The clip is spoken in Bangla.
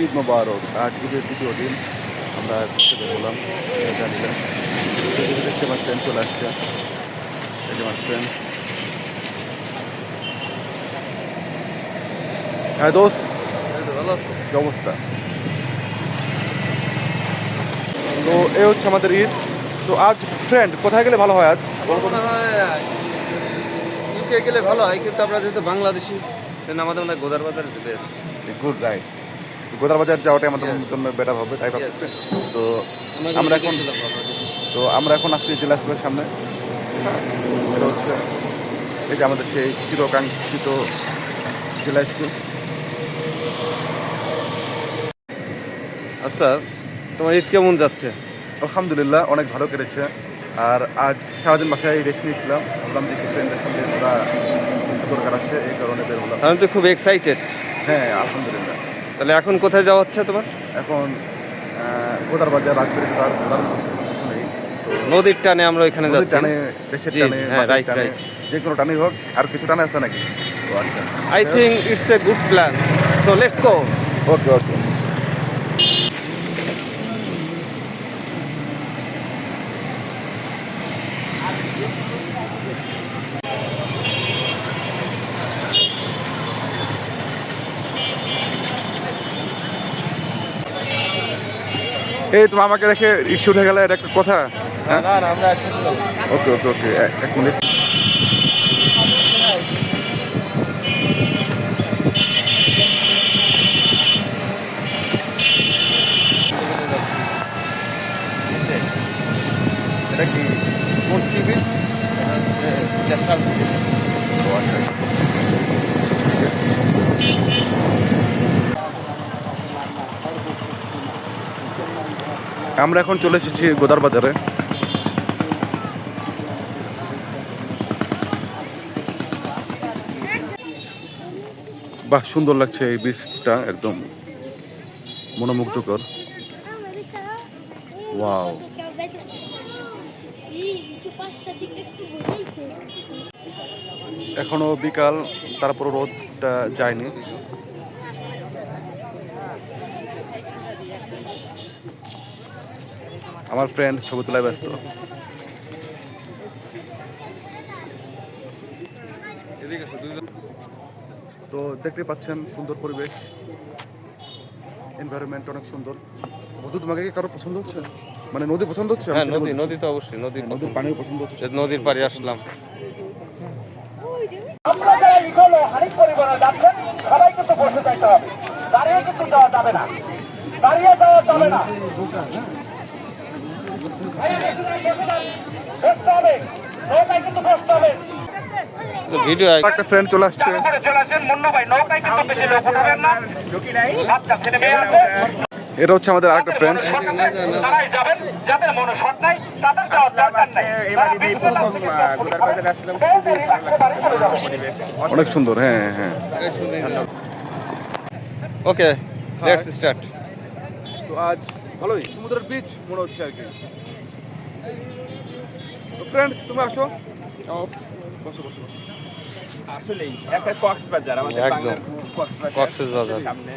ঈদ মোবারক। আজ ঈদের দ্বিতীয় দিন। আমরা ঘুরতে বেরোলাম জানিলে দেখতে পাচ্ছেন চলে আসছে। দেখতে পাচ্ছেন হ্যাঁ দোস্ত। কি অবস্থা? তো এ হচ্ছে আমাদের ঈদ। তো আজ ফ্রেন্ড কোথায় গেলে ভালো হয় আজ? আমার ইউকে গেলে ভালো হয় কিন্তু আমরা যেহেতু বাংলাদেশি আমাদের মনে হয় গোদার বাজার বেস্ট গুড রাইট গোদার বাজার যাওয়াটাই আমাদের জন্য বেটার হবে তাই ভাবছি। তো আমরা এখন তো আমরা এখন আসছি জেলা স্কুলের সামনে। এটা হচ্ছে এই যে আমাদের সেই চিরকাঙ্ক্ষিত জেলা স্কুল। আচ্ছা তোমার ঈদ কেমন যাচ্ছে? আলহামদুলিল্লাহ অনেক ভালো কেটেছে। আর আজ সারাদিন বাসায় রেস্ট নিয়েছিলাম। ভাবলাম যে ফ্রেন্ডের সঙ্গে দরকার আছে এই কারণে বের হলাম। আমি তো খুব এক্সাইটেড হ্যাঁ আলহামদুলিল্লাহ। তাহলে এখন কোথায় যাওয়া হচ্ছে তোমার? এখন গোদার বাজার তো নদীর টানে আমরা ওইখানে যাচ্ছি। টানে দেশের টানে হ্যাঁ, টানে যে কোনো টানে হোক আর কিছু টানে আছে নাকি? I think it's a good plan so let's go okay okay এই তুমি আমাকে রেখে ইস্যু উঠে গেলে এটা একটা কথা ওকে ওকে ওকে এক মিনিট এটা কি সি বিচ ও আচ্ছা আমরা এখন চলে এসেছি গোদার বাজারে। বাহ, সুন্দর লাগছে এই বীজটা, একদম মনোমুগ্ধকর। Wow. এখনও বিকাল, তারপর রোদটা যায়নি। আমার ফ্রেন্ড ছবি তোলায় ব্যস্ত। তো দেখতে পাচ্ছেন সুন্দর পরিবেশ। এনভায়রনমেন্ট অনেক সুন্দর। বধু তোমাকে কি কারও পছন্দ হচ্ছে? মানে নদী পছন্দ হচ্ছে? হ্যাঁ নদী নদী তো অবশ্যই নদীর নদীর পানিও পছন্দ হচ্ছে। নদীর পাড়ে আসলাম। আমরা যারা ইগল ও হানিফ পরিবারে যাচ্ছেন সবাই কিন্তু বসে যাইতে হবে। দাঁড়িয়ে কিন্তু যাওয়া যাবে না। দাঁড়িয়ে যাওয়া যাবে না ভাইয়া, বসে যান, বসে যান। বসতে হবে নৌকায় কিন্তু বসতে হবে তো ভিডিও একটা ফ্রেন্ড চলে আসছে। এটা হচ্ছে আমাদের আরেকটা ফ্রেন্ড অনেক সুন্দর হ্যাঁ হ্যাঁ ওকে লেটস স্টার্ট তো আজ ভালোই সমুদ্রের বিচ মনে হচ্ছে আর কি। ফ্রেন্ডস তুমি আসো। বসো বসো বসো। আসলেই একটা কক্সবাজার আমাদের কক্সবাজার। কক্সবাজার। সামনে।